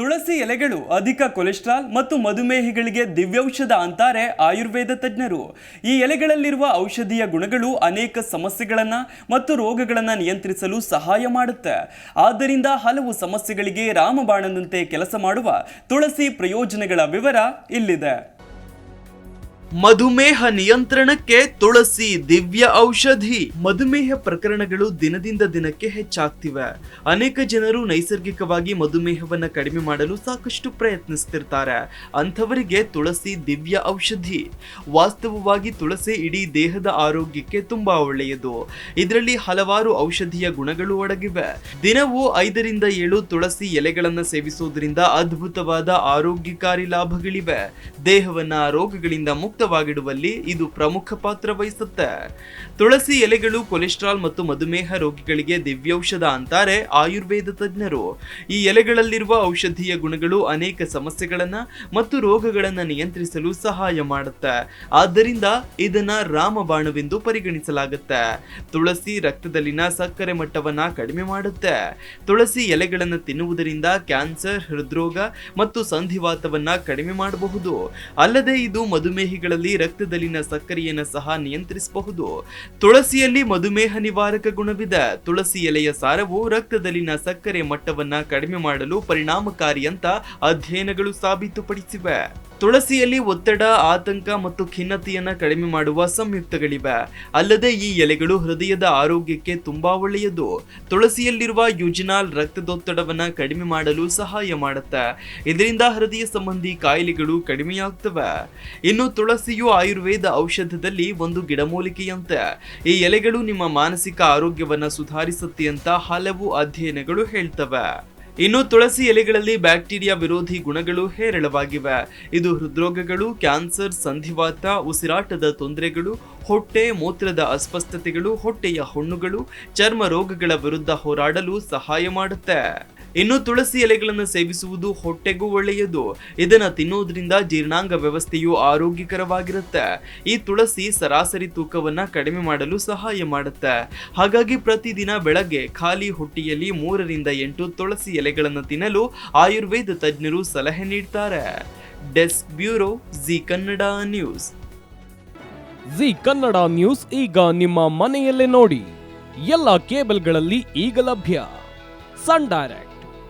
ತುಳಸಿ ಎಲೆಗಳು ಅಧಿಕ ಕೊಲೆಸ್ಟ್ರಾಲ್ ಮತ್ತು ಮಧುಮೇಹಿಗಳಿಗೆ ದಿವ್ಯೌಷಧ ಅಂತಾರೆ ಆಯುರ್ವೇದ ತಜ್ಞರು. ಈ ಎಲೆಗಳಲ್ಲಿರುವ ಔಷಧೀಯ ಗುಣಗಳು ಅನೇಕ ಸಮಸ್ಯೆಗಳನ್ನು ಮತ್ತು ರೋಗಗಳನ್ನು ನಿಯಂತ್ರಿಸಲು ಸಹಾಯ ಮಾಡುತ್ತೆ. ಆದ್ದರಿಂದ ಹಲವು ಸಮಸ್ಯೆಗಳಿಗೆ ರಾಮಬಾಣದಂತೆ ಕೆಲಸ ಮಾಡುವ ತುಳಸಿ ಪ್ರಯೋಜನಗಳ ವಿವರ ಇಲ್ಲಿದೆ. ಮಧುಮೇಹ ನಿಯಂತ್ರಣಕ್ಕೆ ತುಳಸಿ ದಿವ್ಯ ಔಷಧಿ. ಮಧುಮೇಹ ಪ್ರಕರಣಗಳು ದಿನದಿಂದ ದಿನಕ್ಕೆ ಹೆಚ್ಚಾಗ್ತಿವೆ. ಅನೇಕ ಜನರು ನೈಸರ್ಗಿಕವಾಗಿ ಮಧುಮೇಹವನ್ನು ಕಡಿಮೆ ಮಾಡಲು ಸಾಕಷ್ಟು ಪ್ರಯತ್ನಿಸ್ತಿರ್ತಾರೆ. ಅಂಥವರಿಗೆ ತುಳಸಿ ದಿವ್ಯ ಔಷಧಿ. ವಾಸ್ತವವಾಗಿ ತುಳಸಿ ಇಡೀ ದೇಹದ ಆರೋಗ್ಯಕ್ಕೆ ತುಂಬಾ ಒಳ್ಳೆಯದು. ಇದರಲ್ಲಿ ಹಲವಾರು ಔಷಧೀಯ ಗುಣಗಳು ಒಡಗಿವೆ ದಿನವೂ ಐದರಿಂದ ಏಳು ತುಳಸಿ ಎಲೆಗಳನ್ನು ಸೇವಿಸುವುದರಿಂದ ಅದ್ಭುತವಾದ ಆರೋಗ್ಯಕಾರಿ ಲಾಭಗಳಿವೆ. ದೇಹವನ್ನ ರೋಗಗಳಿಂದ ಮುಕ್ತವಾಗಿಡುವಲ್ಲಿ ಇದು ಪ್ರಮುಖ ಪಾತ್ರ ವಹಿಸುತ್ತೆ. ತುಳಸಿ ಎಲೆಗಳು, ಕೊಲೆಸ್ಟ್ರಾಲ್ ಮತ್ತು ಮಧುಮೇಹ ರೋಗಿಗಳಿಗೆ ದಿವ್ಯೌಷಧ ಅಂತಾರೆ ಆಯುರ್ವೇದ ತಜ್ಞರು. ಈ ಎಲೆಗಳಲ್ಲಿರುವ ಔಷಧೀಯ ಗುಣಗಳು ಅನೇಕ ಸಮಸ್ಯೆಗಳನ್ನ ಮತ್ತು ರೋಗಗಳನ್ನ ನಿಯಂತ್ರಿಸಲು ಸಹಾಯ ಮಾಡುತ್ತೆ. ಆದ್ದರಿಂದ ಇದನ್ನ ರಾಮಬಾಣವೆಂದು ಪರಿಗಣಿಸಲಾಗುತ್ತೆ. ತುಳಸಿ ರಕ್ತದಲ್ಲಿನ ಸಕ್ಕರೆ ಮಟ್ಟವನ್ನ ಕಡಿಮೆ ಮಾಡುತ್ತೆ. ತುಳಸಿ ಎಲೆಗಳನ್ನು ತಿನ್ನುವುದರಿಂದ ಕ್ಯಾನ್ಸರ್, ಹೃದ್ರೋಗ ಮತ್ತು ಸಂಧಿವಾತವನ್ನ ಕಡಿಮೆ ಮಾಡಬಹುದು. ಅಲ್ಲದೆ ಇದು ರಕ್ತದಲ್ಲಿನ ಸಕ್ಕರೆಯನ್ನು ಸಹ ನಿಯಂತ್ರಿಸಬಹುದು. ತುಳಸಿಯಲ್ಲಿ ಮಧುಮೇಹ ನಿವಾರಕ ಗುಣವಿದೆ. ತುಳಸಿ ಎಲೆಯ ಸಾರವು ರಕ್ತದಲ್ಲಿನ ಸಕ್ಕರೆ ಮಟ್ಟವನ್ನ ಕಡಿಮೆ ಮಾಡಲು ಪರಿಣಾಮಕಾರಿ ಅಂತ ಅಧ್ಯಯನಗಳು ಸಾಬೀತುಪಡಿಸಿವೆ. ತುಳಸಿಯಲ್ಲಿ ಒತ್ತಡ, ಆತಂಕ ಮತ್ತು ಖಿನ್ನತೆಯನ್ನ ಕಡಿಮೆ ಮಾಡುವ ಸಂಯುಕ್ತಗಳಿವೆ. ಅಲ್ಲದೆ ಈ ಎಲೆಗಳು ಹೃದಯದ ಆರೋಗ್ಯಕ್ಕೆ ತುಂಬಾ ಒಳ್ಳೆಯದು. ತುಳಸಿಯಲ್ಲಿರುವ ಯುಜಿನಾಲ್ ರಕ್ತದೊತ್ತಡವನ್ನು ಕಡಿಮೆ ಮಾಡಲು ಸಹಾಯ ಮಾಡುತ್ತೆ. ಇದರಿಂದ ಹೃದಯ ಸಂಬಂಧಿ ಕಾಯಿಲೆಗಳು ಕಡಿಮೆಯಾಗ್ತವೆ. ಇನ್ನು ತುಳಸಿಯು ಆಯುರ್ವೇದ ಔಷಧದಲ್ಲಿ ಒಂದು ಗಿಡಮೂಲಿಕೆಯಂತೆ. ಈ ಎಲೆಗಳು ನಿಮ್ಮ ಮಾನಸಿಕ ಆರೋಗ್ಯವನ್ನು ಸುಧಾರಿಸುತ್ತೆ ಅಂತ ಹಲವು ಅಧ್ಯಯನಗಳು ಹೇಳ್ತವೆ. ಇನ್ನು ತುಳಸಿ ಎಲೆಗಳಲ್ಲಿ ಬ್ಯಾಕ್ಟೀರಿಯಾ ವಿರೋಧಿ ಗುಣಗಳು ಹೇರಳವಾಗಿವೆ. ಇದು ಹೃದ್ರೋಗಗಳು, ಕ್ಯಾನ್ಸರ್, ಸಂಧಿವಾತ, ಉಸಿರಾಟದ ತೊಂದರೆಗಳು, ಹೊಟ್ಟೆ, ಮೂತ್ರದ ಅಸ್ವಸ್ಥತೆಗಳು, ಹೊಟ್ಟೆಯ ಹುಣ್ಣುಗಳು, ಚರ್ಮ ರೋಗಗಳ ವಿರುದ್ಧ ಹೋರಾಡಲು ಸಹಾಯ ಮಾಡುತ್ತೆ. ಇನ್ನು ತುಳಸಿ ಎಲೆಗಳನ್ನು ಸೇವಿಸುವುದು ಹೊಟ್ಟೆಗೂ ಒಳ್ಳೆಯದು. ಇದನ್ನು ತಿನ್ನೋದ್ರಿಂದ ಜೀರ್ಣಾಂಗ ವ್ಯವಸ್ಥೆಯು ಆರೋಗ್ಯಕರವಾಗಿರುತ್ತೆ. ಈ ತುಳಸಿ ಸರಾಸರಿ ತೂಕವನ್ನ ಕಡಿಮೆ ಮಾಡಲು ಸಹಾಯ ಮಾಡುತ್ತೆ. ಹಾಗಾಗಿ ಪ್ರತಿದಿನ ಬೆಳಗ್ಗೆ ಖಾಲಿ ಹೊಟ್ಟೆಯಲ್ಲಿ ಮೂರರಿಂದ ಎಂಟು ತುಳಸಿ ಎಲೆಗಳನ್ನು ತಿನ್ನಲು ಆಯುರ್ವೇದ ತಜ್ಞರು ಸಲಹೆ ನೀಡ್ತಾರೆ. Desk bureau Zee Kannada news. Zee Kannada news ಈಗ ನಿಮ್ಮ ಮನೆಯಲ್ಲೇ ನೋಡಿ. ಎಲ್ಲ ಕೇಬಲ್ಗಳಲ್ಲಿ ಈಗ ಲಭ್ಯ. Sun direct.